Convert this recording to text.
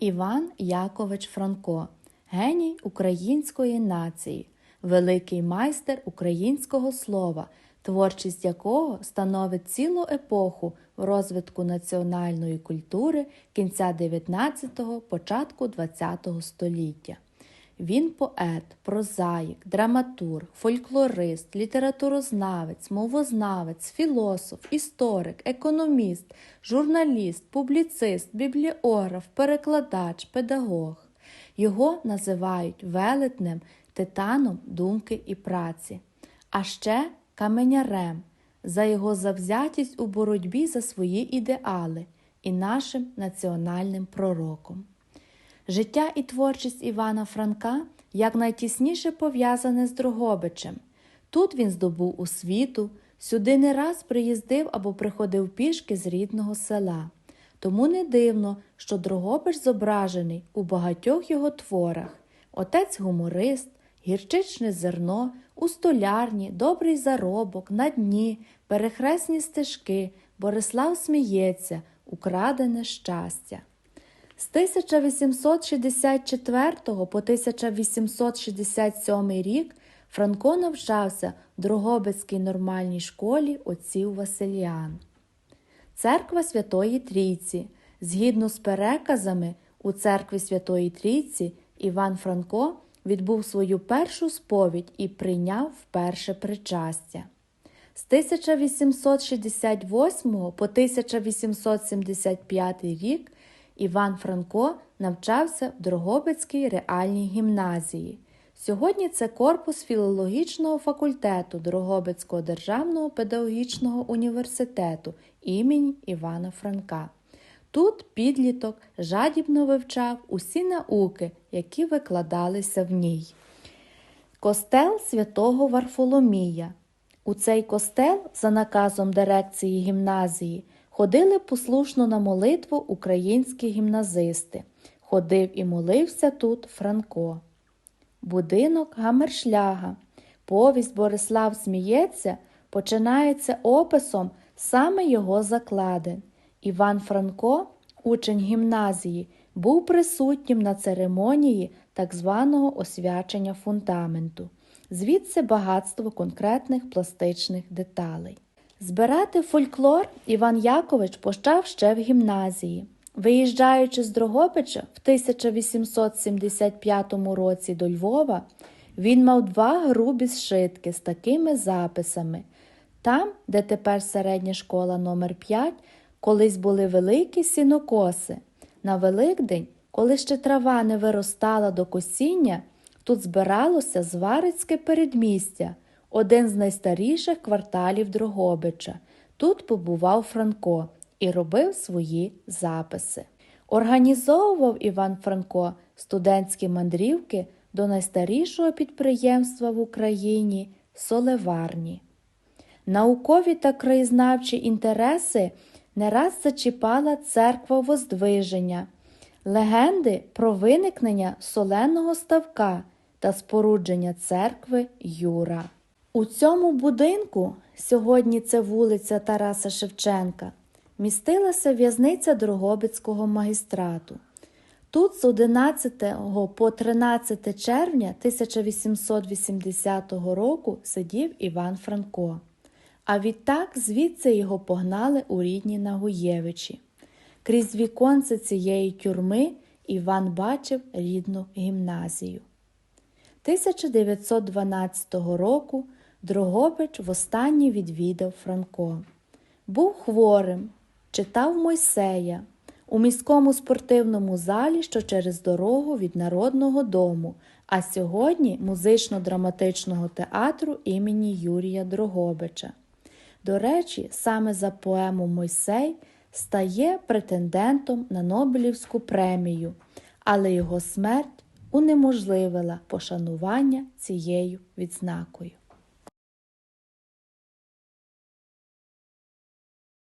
Іван Якович Франко, геній української нації, великий майстер українського слова, творчість якого становить цілу епоху в розвитку національної культури кінця 19-го, початку 20-го століття. Він поет, прозаїк, драматург, фольклорист, літературознавець, мовознавець, філософ, історик, економіст, журналіст, публіцист, бібліограф, перекладач, педагог. Його називають велетнем, титаном думки і праці, а ще каменярем за його завзятість у боротьбі за свої ідеали і нашим національним пророком. Життя і творчість Івана Франка якнайтісніше пов'язане з Дрогобичем. Тут він здобув освіту, сюди не раз приїздив або приходив пішки з рідного села. Тому не дивно, що Дрогобич зображений у багатьох його творах: отець гуморист, гірчичне зерно, у столярні, добрий заробок, на дні, перехресні стежки, Борислав сміється, украдене щастя. З 1864 по 1867 рік Франко навчався в Дрогобицькій нормальній школі отців Василіан. Церква Святої Трійці. Згідно з переказами, у церкві Святої Трійці Іван Франко відбув свою першу сповідь і прийняв вперше причастя. З 1868 по 1875 рік Іван Франко навчався в Дрогобицькій реальній гімназії. Сьогодні це корпус філологічного факультету Дрогобицького державного педагогічного університету імені Івана Франка. Тут підліток жадібно вивчав усі науки, які викладалися в ній. Костел святого Варфоломія. У цей костел, за наказом дирекції гімназії, ходили послушно на молитву українські гімназисти. Ходив і молився тут Франко. Будинок Гамершляга. Повість Борислав сміється, починається описом саме його закладин. Іван Франко, учень гімназії, був присутнім на церемонії так званого освячення фундаменту, звідси багатство конкретних пластичних деталей. Збирати фольклор Іван Якович почав ще в гімназії. Виїжджаючи з Дрогобича в 1875 році до Львова, він мав два грубі зшитки з такими записами. Там, де тепер середня школа номер 5 колись були великі сінокоси. На Великдень, коли ще трава не виростала до косіння, тут збиралося зварицьке передмістя, один з найстаріших кварталів Дрогобича. Тут побував Франко і робив свої записи. Організовував Іван Франко студентські мандрівки до найстарішого підприємства в Україні Солеварні. Наукові та краєзнавчі інтереси не раз зачіпала церква Воздвиження, легенди про виникнення соленого ставка та спорудження церкви Юра. У цьому будинку, сьогодні це вулиця Тараса Шевченка, містилася в'язниця Дрогобицького магістрату. Тут з 11 по 13 червня 1880 року сидів Іван Франко. А відтак звідси його погнали у рідні Нагуєвичі. Крізь віконце цієї тюрми Іван бачив рідну гімназію. 1912 року Дрогобич востаннє відвідав Франко. Був хворим, читав Мойсея у міському спортивному залі, що через дорогу від Народного дому, а сьогодні музично-драматичного театру імені Юрія Дрогобича. До речі, саме за поему Мойсей стає претендентом на Нобелівську премію, але його смерть унеможливила пошанування цією відзнакою.